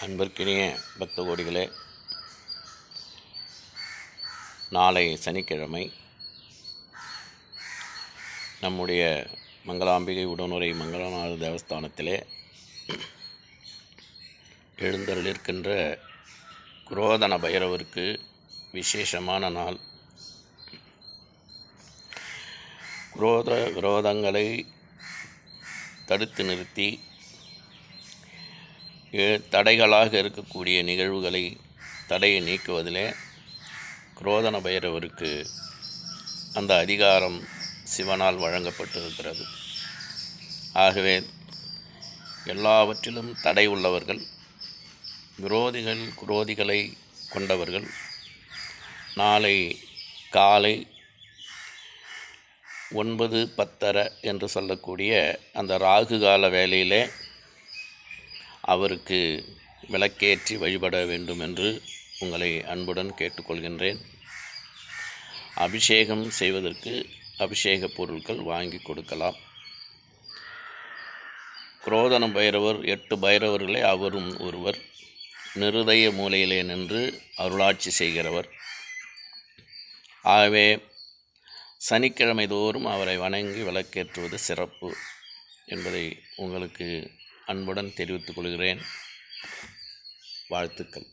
அன்பிற்கினிய பக்த கோடிகளே நாளை சனிக்கிழமை நம்முடைய மங்களாம்பிகை உடனுரை மங்களநாத தேவஸ்தானத்திலே எழுந்தருளிருக்கின்ற குரோதன பைரவருக்கு விசேஷமான நாள். குரோத விரோதங்களை தடுத்து நிறுத்தி தடைகளாக இருக்கக்கூடிய நிகழ்வுகளை தடையை நீக்குவதிலே குரோதன பைரவருக்கு அந்த அதிகாரம் சிவனால் வழங்கப்பட்டிருக்கிறது. ஆகவே எல்லாவற்றிலும் தடை உள்ளவர்கள் விரோதிகள் குரோதிகளை கொண்டவர்கள் நாளை காலை ஒன்பது பத்தரை என்று சொல்லக்கூடிய அந்த ராகு கால வேலையிலே அவருக்கு விளக்கேற்றி வழிபட வேண்டும் என்று உங்களை அன்புடன் கேட்டுக்கொள்கின்றேன். அபிஷேகம் செய்வதற்கு அபிஷேக பொருட்கள் வாங்கி கொடுக்கலாம். குரோதன பைரவர் எட்டு பைரவர்களே அவரும் ஒருவர். நிருதய மூலையிலே நின்று அருளாட்சி செய்கிறவர். ஆகவே சனிக்கிழமை தோறும் அவரை வணங்கி விளக்கேற்றுவது சிறப்பு என்பதை உங்களுக்கு அன்புடன் தெரிவித்துக் கொள்கிறேன். வாழ்த்துக்கள்.